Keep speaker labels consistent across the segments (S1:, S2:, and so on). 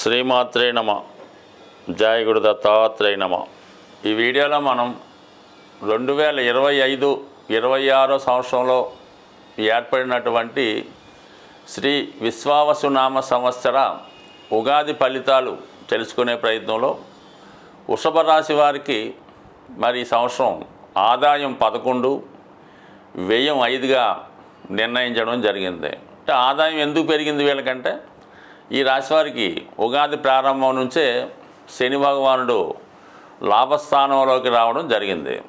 S1: శ్రీమాత్రే నమ. జాయగుడు దత్తాత్రేయ నమ. ఈ వీడియోలో మనం రెండు వేల ఇరవై ఐదు ఇరవై ఆరో సంవత్సరంలో ఏర్పడినటువంటి శ్రీ విశ్వావసునామ సంవత్సర ఉగాది ఫలితాలు తెలుసుకునే ప్రయత్నంలో వృషభ రాశి వారికి మరి ఈ సంవత్సరం ఆదాయం పదకొండు వ్యయం ఐదుగా నిర్ణయించడం జరిగింది. అంటే ఆదాయం ఎందుకు పెరిగింది వీళ్ళకంటే ఈ రాశి వారికి ఉగాది ప్రారంభం నుంచే శని భగవానుడు లాభస్థానంలోకి రావడం జరిగింది.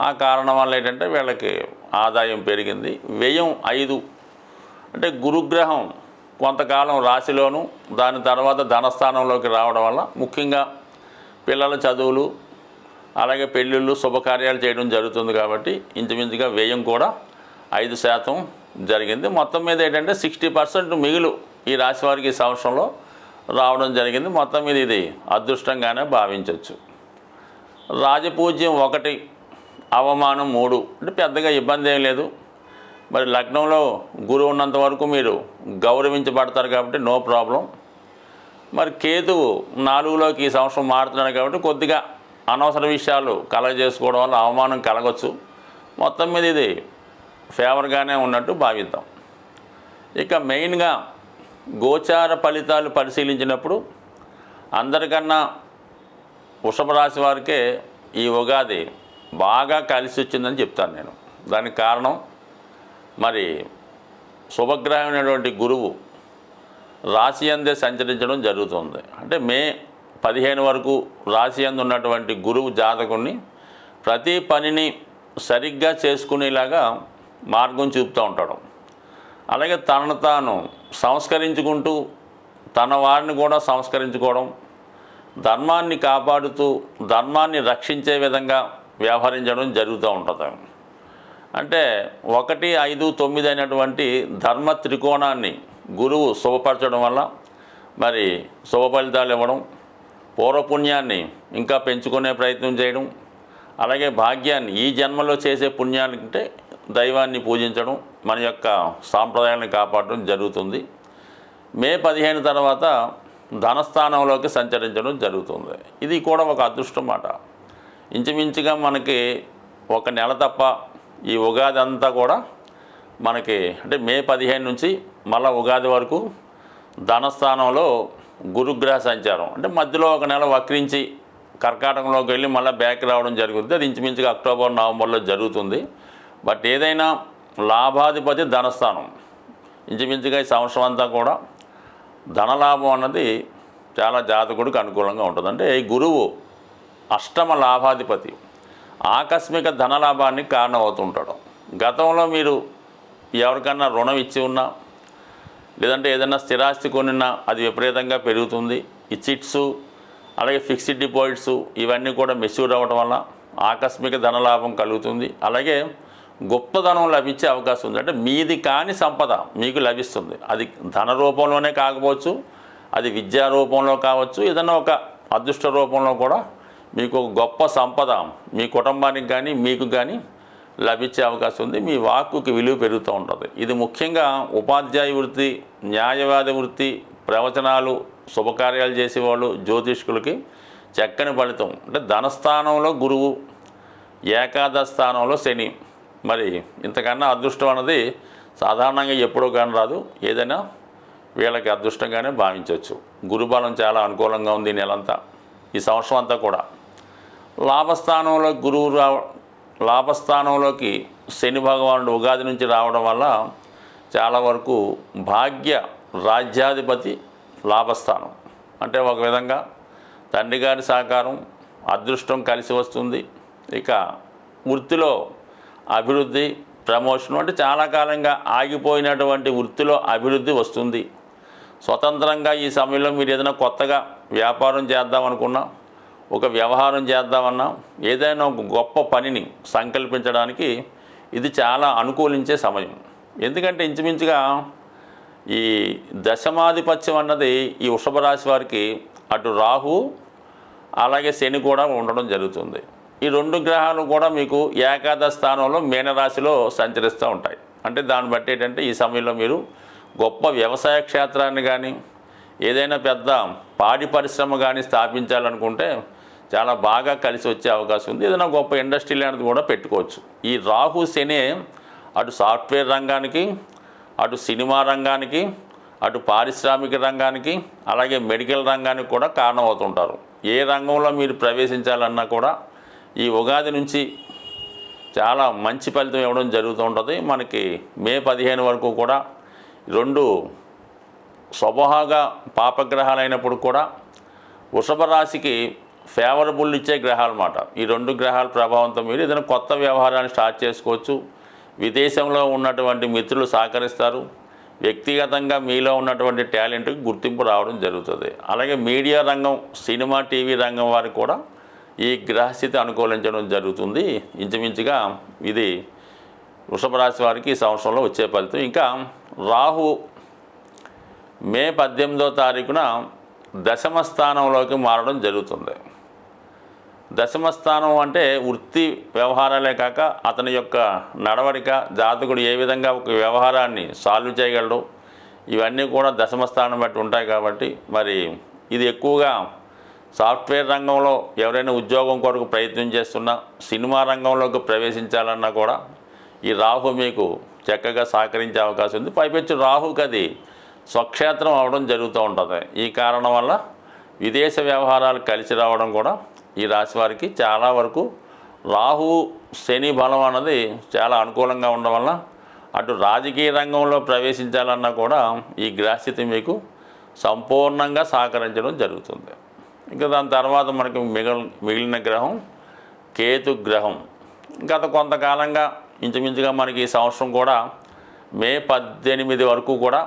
S1: ఆ కారణం వల్ల ఏంటంటే వీళ్ళకి ఆదాయం పెరిగింది. వ్యయం ఐదు. అంటే గురుగ్రహం కొంతకాలం రాశిలోను దాని తర్వాత ధనస్థానంలోకి రావడం వల్ల ముఖ్యంగా పిల్లల చదువులు అలాగే పెళ్ళిళ్ళు శుభకార్యాలు చేయడం జరుగుతుంది కాబట్టి ఇంచుమించుగా వ్యయం కూడా ఐదు శాతం జరిగింది. మొత్తం మీద ఏంటంటే సిక్స్టీ పర్సెంట్ మిగులు ఈ రాశి వారికి ఈ సంవత్సరంలో రావడం జరిగింది. మొత్తం మీద ఇది అదృష్టంగానే భావించవచ్చు. రాజపూజ్యం ఒకటి అవమానం మూడు. అంటే పెద్దగా ఇబ్బంది ఏం లేదు. మరి లగ్నంలో గురువు ఉన్నంత వరకు మీరు గౌరవించబడతారు కాబట్టి నో ప్రాబ్లం. మరి కేతువు నాలుగులోకి ఈ సంవత్సరం మారుతున్నాడు కాబట్టి కొద్దిగా అనవసర విషయాలు కలగజేసుకోవడం వల్ల అవమానం కలగచ్చు. మొత్తం మీద ఇది ఫేవర్గానే ఉన్నట్టు భావిద్దాం. ఇక మెయిన్గా గోచార ఫలితాలు పరిశీలించినప్పుడు అందరికన్నా వృషభ రాశి వారికే ఈ ఉగాది బాగా కలిసి వచ్చిందని చెప్తాను నేను. దానికి కారణం మరి శుభగ్రహమైనటువంటి గురువు రాశి అందే సంచరించడం జరుగుతుంది. అంటే మే పదిహేను వరకు రాశి అందు ఉన్నటువంటి గురువు జాతకుణ్ణి ప్రతి పనిని సరిగ్గా చేసుకునేలాగా మార్గం చూపుతూ ఉంటాడు. అలాగే తనను తాను సంస్కరించుకుంటూ తన వారిని కూడా సంస్కరించుకోవడం ధర్మాన్ని కాపాడుతూ ధర్మాన్ని రక్షించే విధంగా వ్యవహరించడం జరుగుతూ ఉంటుంది. అంటే ఒకటి ఐదు తొమ్మిది అయినటువంటి ధర్మ త్రికోణాన్ని గురువు శుభపరచడం వల్ల మరి శుభ ఫలితాలు ఇవ్వడం పూర్వపుణ్యాన్ని ఇంకా పెంచుకునే ప్రయత్నం చేయడం అలాగే భాగ్యాన్ని ఈ జన్మలో చేసే పుణ్యానికంటే దైవాన్ని పూజించడం మన యొక్క సాంప్రదాయాన్ని కాపాడడం జరుగుతుంది. మే పదిహేను తర్వాత ధనస్థానంలోకి సంచరించడం జరుగుతుంది. ఇది కూడా ఒక అదృష్టం మాట ఇంచుమించుగా మనకి ఒక నెల తప్ప ఈ ఉగాది అంతా కూడా మనకి అంటే మే పదిహేను నుంచి మళ్ళా ఉగాది వరకు ధనస్థానంలో గురుగ్రహ సంచారం. అంటే మధ్యలో ఒక నెల వక్రించి కర్కాటకంలోకి వెళ్ళి మళ్ళీ బ్యాక్ రావడం జరుగుతుంది. అది ఇంచుమించుగా అక్టోబర్ నవంబర్లో జరుగుతుంది. బట్ ఏదైనా లాభాధిపతి ధనస్థానం. ఇంచుమించుగా ఈ సంవత్సరం అంతా కూడా ధనలాభం అన్నది చాలా జాతకుడికి అనుకూలంగా ఉంటుంది. అంటే ఈ గురువు అష్టమ లాభాధిపతి ఆకస్మిక ధనలాభానికి కారణమవుతుంటాడు గతంలో మీరు ఎవరికన్నా రుణం ఇచ్చి ఉన్నా లేదంటే ఏదైనా స్థిరాస్తి కొనినా అది విపరీతంగా పెరుగుతుంది. ఈ చిట్స్ అలాగే ఫిక్స్డ్ డిపాజిట్స్ ఇవన్నీ కూడా మెచ్యూర్ అవ్వడం వల్ల ఆకస్మిక ధనలాభం కలుగుతుంది. అలాగే గొప్పధనం లభించే అవకాశం ఉంది. అంటే మీది కాని సంపద మీకు లభిస్తుంది. అది ధన రూపంలోనే కాకపోవచ్చు అది విద్యా రూపంలో కావచ్చు ఏదైనా ఒక అదృష్ట రూపంలో కూడా మీకు ఒక గొప్ప సంపద మీ కుటుంబానికి కానీ మీకు కానీ లభించే అవకాశం ఉంది. మీ వాక్కుకి విలువ పెరుగుతూ ఉంటుంది. ఇది ముఖ్యంగా ఉపాధ్యాయ వృత్తి న్యాయవాది వృత్తి ప్రవచనాలు శుభకార్యాలు చేసేవాళ్ళు జ్యోతిష్కులకి చక్కని ఫలితం. అంటే ధనస్థానంలో గురువు ఏకాదశ స్థానంలో శని. మరి ఇంతకన్నా అదృష్టం అన్నది సాధారణంగా ఎప్పుడో కానీ రాదు. ఏదైనా వీళ్ళకి అదృష్టంగానే భావించవచ్చు. గురుబలం చాలా అనుకూలంగా ఉంది నెలంతా. ఈ సంవత్సరం అంతా కూడా. లాభస్థానంలో గురువు రావ లాభస్థానంలోకి శని భగవానుడు ఉగాది నుంచి రావడం వల్ల చాలా వరకు భాగ్య రాజ్యాధిపతి లాభస్థానం. అంటే ఒక విధంగా తండ్రి గారి సహకారం అదృష్టం కలిసి వస్తుంది. ఇక వృత్తిలో అభివృద్ధి ప్రమోషన్ అంటే చాలా కాలంగా ఆగిపోయినటువంటి వృత్తిలో అభివృద్ధి వస్తుంది. స్వతంత్రంగా ఈ సమయంలో మీరు ఏదైనా కొత్తగా వ్యాపారం చేద్దామనుకున్నా ఒక వ్యవహారం చేద్దామన్నా ఏదైనా ఒక గొప్ప పనిని సంకల్పించడానికి ఇది చాలా అనుకూలించే సమయం. ఎందుకంటే ఇంచుమించుగా ఈ దశమాధిపత్యం అన్నది ఈ వృషభ రాశి వారికి అటు రాహు అలాగే శని కూడా ఉండడం జరుగుతుంది. ఈ రెండు గ్రహాలు కూడా మీకు ఏకాదశ స్థానంలో మీనరాశిలో సంచరిస్తూ ఉంటాయి. అంటే దాన్ని బట్టి ఏంటంటే ఈ సమయంలో మీరు గొప్ప వ్యవసాయ క్షేత్రాన్ని కానీ ఏదైనా పెద్ద పాడి పరిశ్రమ కానీ స్థాపించాలనుకుంటే చాలా బాగా కలిసి వచ్చే అవకాశం ఉంది. ఏదైనా గొప్ప ఇండస్ట్రీ లాంటిది కూడా పెట్టుకోవచ్చు. ఈ రాహు శని అటు సాఫ్ట్వేర్ రంగానికి అటు సినిమా రంగానికి అటు పారిశ్రామిక రంగానికి అలాగే మెడికల్ రంగానికి కూడా కారణమవుతుంటారు. ఏ రంగంలో మీరు ప్రవేశించాలన్నా కూడా ఈ ఉగాది నుంచి చాలా మంచి ఫలితం ఇవ్వడం జరుగుతూ ఉంటుంది. మనకి మే పదిహేను వరకు కూడా రెండు స్వభాగా పాపగ్రహాలైనప్పుడు కూడా వృషభ రాశికి ఫేవరబుల్ ఇచ్చే గ్రహాలు అన్నమాట. ఈ రెండు గ్రహాల ప్రభావంతో మీరు ఏదైనా కొత్త వ్యవహారాన్ని స్టార్ట్ చేసుకోవచ్చు. విదేశంలో ఉన్నటువంటి మిత్రులు సహకరిస్తారు. వ్యక్తిగతంగా మీలో ఉన్నటువంటి టాలెంట్కి గుర్తింపు రావడం జరుగుతుంది. అలాగే మీడియా రంగం సినిమా టీవీ రంగం వారికి కూడా ఈ గ్రహస్థితి అనుకూలించడం జరుగుతుంది. ఇంచుమించుగా ఇది వృషభ రాశి వారికి ఈ సంవత్సరంలో వచ్చే ఫలితం. ఇంకా రాహు మే పద్దెనిమిదో తారీఖున దశమ స్థానంలోకి మారడం జరుగుతుంది. దశమ స్థానం అంటే వృత్తి వ్యవహారాలే కాక అతని యొక్క నడవడిక జాతకుడు ఏ విధంగా ఒక వ్యవహారాన్ని సాల్వ్ చేయగలడు ఇవన్నీ కూడా దశమ స్థానం బట్టి ఉంటాయి కాబట్టి మరి ఇది ఎక్కువగా సాఫ్ట్వేర్ రంగంలో ఎవరైనా ఉద్యోగం కొరకు ప్రయత్నం చేస్తున్నా సినిమా రంగంలోకి ప్రవేశించాలన్నా కూడా ఈ రాహు మీకు చక్కగా సహకరించే అవకాశం ఉంది. పైపెచ్చు రాహుకి అది స్వక్షేత్రం అవడం జరుగుతూ ఉంటుంది. ఈ కారణం వల్ల విదేశ వ్యవహారాలు కలిసి రావడం కూడా ఈ రాశి వారికి చాలా వరకు రాహు శని బలం అన్నది చాలా అనుకూలంగా ఉండడం వల్ల అటు రాజకీయ రంగంలో ప్రవేశించాలన్నా కూడా ఈ గ్రహస్థితి మీకు సంపూర్ణంగా సహకరించడం జరుగుతుంది. ఇంకా దాని తర్వాత మనకి మిగిలిన మిగిలిన గ్రహం కేతు గ్రహం. గత కొంతకాలంగా ఇంచుమించుగా మనకి ఈ సంవత్సరం కూడా మే పద్దెనిమిది వరకు కూడా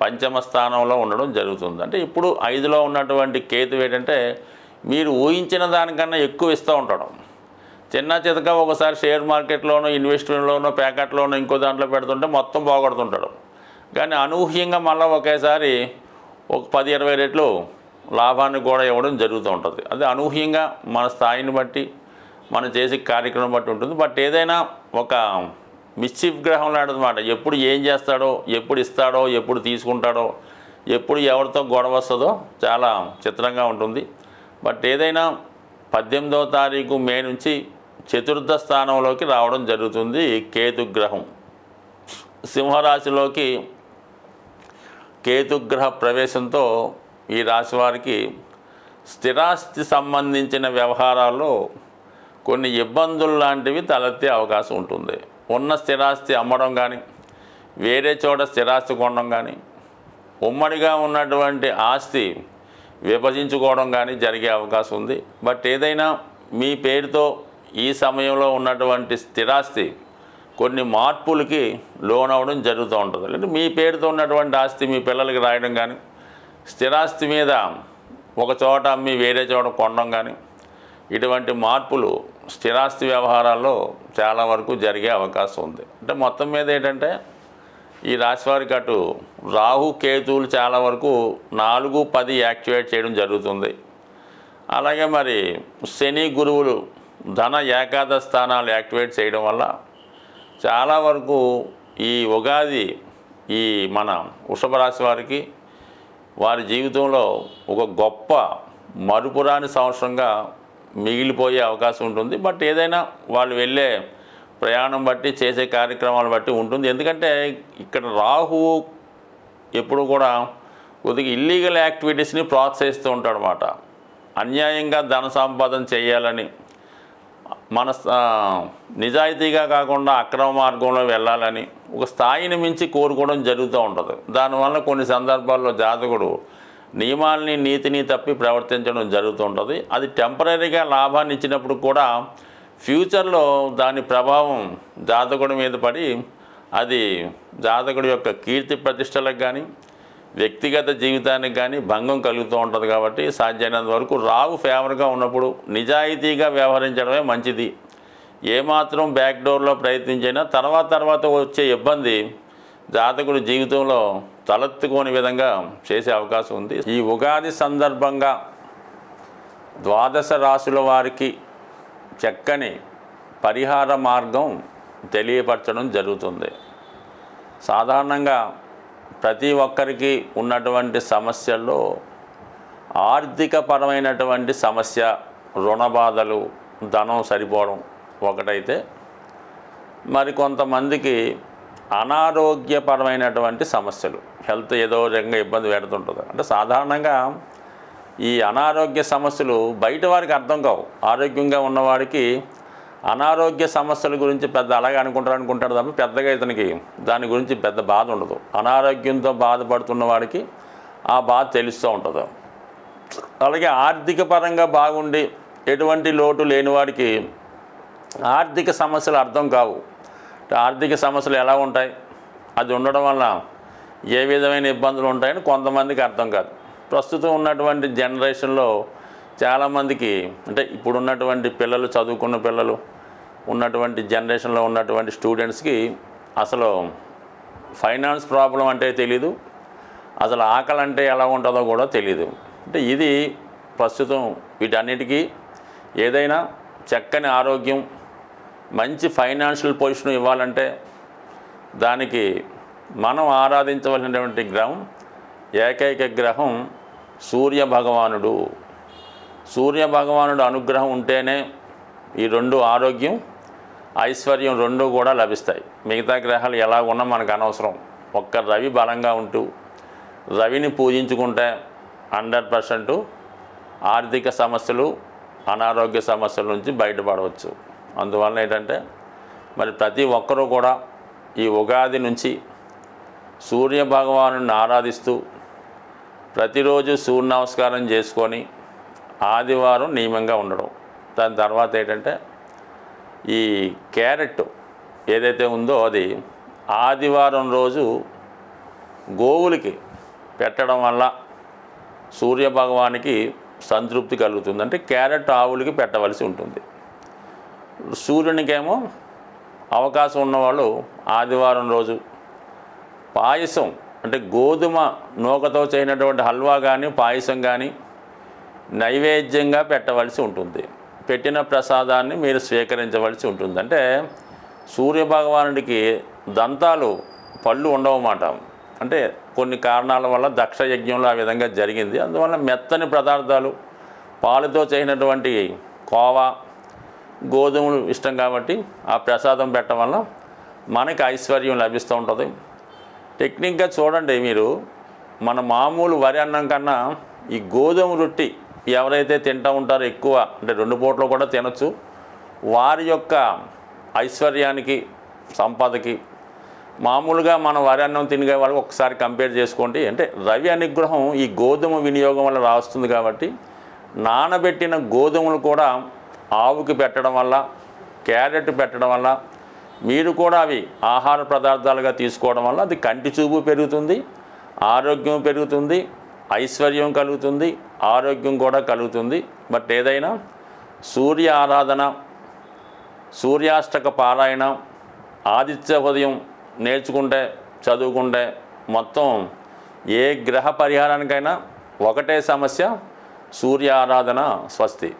S1: పంచమ స్థానంలో ఉండడం జరుగుతుంది. అంటే ఇప్పుడు ఐదులో ఉన్నటువంటి కేతు ఏంటంటే మీరు ఊహించిన దానికన్నా ఎక్కువ ఇస్తూ ఉంటాడు. చిన్న చితక ఒకసారి షేర్ మార్కెట్లోనో ఇన్వెస్ట్మెంట్లోనో ప్యాకెట్లోనో ఇంకో దాంట్లో పెడుతుంటే మొత్తం పోగొడుతుంటాడు. కానీ అనూహ్యంగా మళ్ళీ ఒకేసారి ఒక పది ఇరవై రెట్లు లాభాన్ని కూడా ఇవ్వడం జరుగుతూ ఉంటుంది. అది అనూహ్యంగా మన స్థాయిని బట్టి మనం చేసే కార్యక్రమం బట్టి ఉంటుంది. బట్ ఏదైనా ఒక మిస్చిఫ్ గ్రహం లాంటిదన్నమాట. ఎప్పుడు ఏం చేస్తాడో ఎప్పుడు ఇస్తాడో ఎప్పుడు తీసుకుంటాడో ఎప్పుడు ఎవరితో గొడవ వస్తుందో చాలా చిత్రంగా ఉంటుంది. బట్ ఏదైనా పద్దెనిమిదవ తారీఖు మే నుంచి చతుర్థ స్థానంలోకి రావడం జరుగుతుంది కేతు గ్రహం. సింహరాశిలోకి కేతుగ్రహ ప్రవేశంతో ఈ రాశి వారికి స్థిరాస్తి సంబంధించిన వ్యవహారాల్లో కొన్ని ఇబ్బందులు లాంటివి తలెత్తే అవకాశం ఉంటుంది. ఉన్న స్థిరాస్తి అమ్మడం కానీ వేరే చోట స్థిరాస్తి కొనడం కానీ ఉమ్మడిగా ఉన్నటువంటి ఆస్తి విభజించుకోవడం కానీ జరిగే అవకాశం ఉంది. బట్ ఏదైనా మీ పేరుతో ఈ సమయంలో ఉన్నటువంటి స్థిరాస్తి కొన్ని మార్పులకి లోన్ అవ్వడం జరుగుతూ ఉంటుంది. అంటే మీ పేరుతో ఉన్నటువంటి ఆస్తి మీ పిల్లలకి రాయడం కానీ స్థిరాస్తి మీద ఒక చోట అమ్మి వేరే చోట కొనడం కానీ ఇటువంటి మార్పులు స్థిరాస్తి వ్యవహారాల్లో చాలా వరకు జరిగే అవకాశం ఉంది. అంటే మొత్తం మీద ఏంటంటే ఈ రాశి వారికి అటు రాహు కేతువులు చాలా వరకు నాలుగు పది యాక్టివేట్ చేయడం జరుగుతుంది. అలాగే మరి శని గురువులు ధన ఏకాదశ స్థానాలు యాక్టివేట్ చేయడం వల్ల చాలా వరకు ఈ ఉగాది ఈ మన వృషభ రాశి వారికి వారి జీవితంలో ఒక గొప్ప మరుపురాని సంవత్సరంగా మిగిలిపోయే అవకాశం ఉంటుంది. బట్ ఏదైనా వాళ్ళు వెళ్ళే ప్రయాణం బట్టి చేసే కార్యక్రమాలు బట్టి ఉంటుంది. ఎందుకంటే ఇక్కడ రాహువు ఎప్పుడు కూడా కొద్దిగా ఇల్లీగల్ యాక్టివిటీస్ని ప్రోత్సహిస్తూ ఉంటాడనమాట అన్యాయంగా ధన సంపాదన చేయాలని మన నిజాయితీగా కాకుండా అక్రమ మార్గంలో వెళ్ళాలని ఒక స్థాయిని మించి కోరుకోవడం జరుగుతూ ఉంటుంది. దానివల్ల కొన్ని సందర్భాల్లో జాతకుడు నియమాల్ని నీతిని తప్పి ప్రవర్తించడం జరుగుతూ ఉంటుంది. అది టెంపరీగా లాభాన్ని ఇచ్చినప్పుడు కూడా ఫ్యూచర్లో దాని ప్రభావం జాతకుడి మీద పడి అది జాతకుడి యొక్క కీర్తి ప్రతిష్టలకు కానీ వ్యక్తిగత జీవితానికి కానీ భంగం కలుగుతూ ఉంటుంది కాబట్టి సాధ్యమైనంత వరకు రావు ఫేవర్గా ఉన్నప్పుడు నిజాయితీగా వ్యవహరించడమే మంచిది. ఏమాత్రం బ్యాక్ డోర్లో ప్రయత్నించినా తర్వాత తర్వాత వచ్చే ఇబ్బంది జాతకుడు జీవితంలో తలెత్తుకోని విధంగా చేసే అవకాశం ఉంది. ఈ ఉగాది సందర్భంగా ద్వాదశ రాశుల వారికి చక్కని పరిహార మార్గం తెలియపరచడం జరుగుతుంది. సాధారణంగా ప్రతి ఒక్కరికి ఉన్నటువంటి సమస్యల్లో ఆర్థికపరమైనటువంటి సమస్య రుణ బాధలు ధనం సరిపోవడం ఒకటైతే మరి కొంతమందికి అనారోగ్యపరమైనటువంటి సమస్యలు. హెల్త్ ఏదో రకంగా ఇబ్బంది పెడుతుంటుంది. అంటే సాధారణంగా ఈ అనారోగ్య సమస్యలు బయట వారికి అర్థం కావు. ఆరోగ్యంగా ఉన్నవాడికి అనారోగ్య సమస్యల గురించి పెద్ద అలాగే అనుకుంటారు అనుకుంటాడు తప్ప పెద్దగా ఇతనికి దాని గురించి పెద్ద బాధ ఉండదు. అనారోగ్యంతో బాధపడుతున్న వాడికి ఆ బాధ తెలుస్తూ ఉంటుంది. అలాగే ఆర్థిక పరంగా బాగుండి ఎటువంటి లోటు లేని వాడికి ఆర్థిక సమస్యలు అర్థం కావు. ఆర్థిక సమస్యలు ఎలా ఉంటాయి? అది ఉండడం వల్ల ఏ విధమైన ఇబ్బందులు ఉంటాయని కొంతమందికి అర్థం కాదు. ప్రస్తుతం ఉన్నటువంటి జనరేషన్లో చాలామందికి అంటే ఇప్పుడు ఉన్నటువంటి పిల్లలు చదువుకున్న పిల్లలు ఉన్నటువంటి జనరేషన్లో ఉన్నటువంటి స్టూడెంట్స్కి అసలు ఫైనాన్స్ ప్రాబ్లం అంటే తెలీదు. అసలు ఆకలి అంటే ఎలా ఉంటుందో కూడా తెలియదు అంటే ఇది ప్రస్తుతం వీటన్నిటికీ ఏదైనా చక్కని ఆరోగ్యం మంచి ఫైనాన్షియల్ పొజిషన్ ఇవ్వాలంటే దానికి మనం ఆరాధించవలసినటువంటి గ్రహం ఏకైక గ్రహం సూర్య భగవానుడు. సూర్య భగవానుడు అనుగ్రహం ఉంటేనే ఈ రెండు ఆరోగ్యం ఐశ్వర్యం రెండు కూడా లభిస్తాయి. మిగతా గ్రహాలు ఎలా ఉన్నా మనకు అనవసరం. ఒక్క రవి బలంగా ఉంటూ రవిని పూజించుకుంటే హండ్రెడ్ పర్సెంట్ ఆర్థిక సమస్యలు అనారోగ్య సమస్యల నుంచి బయటపడవచ్చు. అందువలన ఏంటంటే మరి ప్రతి ఒక్కరూ కూడా ఈ ఉగాది నుంచి సూర్య భగవాను ఆరాధిస్తూ ప్రతిరోజు సూర్య నమస్కారం చేసుకొని ఆదివారం నియమంగా ఉండడం. దాని తర్వాత ఏంటంటే ఈ క్యారెట్ ఏదైతే ఉందో అది ఆదివారం రోజు గోవులకి పెట్టడం వల్ల సూర్య భగవానికి సంతృప్తి కలుగుతుంది. అంటే క్యారెట్ ఆవులకి పెట్టవలసి ఉంటుంది. సూర్యునికేమో అవకాశం ఉన్నవాళ్ళు ఆదివారం రోజు పాయసం అంటే గోధుమ నూకతో చేయనటువంటి హల్వా కానీ పాయసం కానీ నైవేద్యంగా పెట్టవలసి ఉంటుంది. పెట్టిన ప్రసాదాన్ని మీరు స్వీకరించవలసి ఉంటుంది. అంటే సూర్యభగవానుడికి దంతాలు పళ్ళు ఉండవన్నమాట అంటే కొన్ని కారణాల వల్ల దక్ష యజ్ఞంలో ఆ విధంగా జరిగింది. అందువల్ల మెత్తని పదార్థాలు పాలుతో చేసినటువంటి కోవా గోధుమలు ఇష్టం కాబట్టి ఆ ప్రసాదం పెట్టడం వల్ల మనకి ఐశ్వర్యం లభిస్తూ ఉంటుంది. టెక్నిక్గా చూడండి మీరు. మన మామూలు వరి అన్నం కన్నా ఈ గోధుమ రొట్టి ఎవరైతే తింటూ ఉంటారో ఎక్కువ అంటే రెండు పూటలు కూడా తినచ్చు. వారి యొక్క ఐశ్వర్యానికి సంపదకి మామూలుగా మనం వరి అన్నం తినే వాళ్ళకి ఒకసారి కంపేర్ చేసుకోండి. అంటే రవి అనుగ్రహం ఈ గోధుమ వినియోగం వల్ల రాస్తుంది కాబట్టి నానబెట్టిన గోధుమలు కూడా ఆవుకి పెట్టడం వల్ల క్యారెట్ పెట్టడం వల్ల మీరు కూడా అవి ఆహార పదార్థాలుగా తీసుకోవడం వల్ల అది కంటి చూపు పెరుగుతుంది ఆరోగ్యం పెరుగుతుంది ఐశ్వర్యం కలుగుతుంది ఆరోగ్యం కూడా కలుగుతుంది. బట్ ఏదైనా సూర్య ఆరాధన సూర్యాష్టక పారాయణ ఆదిత్య ఉదయం నేర్చుకుంటే చదువుకుంటే మొత్తం ఏ గ్రహ పరిహారానికైనా ఒకటే సమస్య సూర్య ఆరాధన స్వస్తి.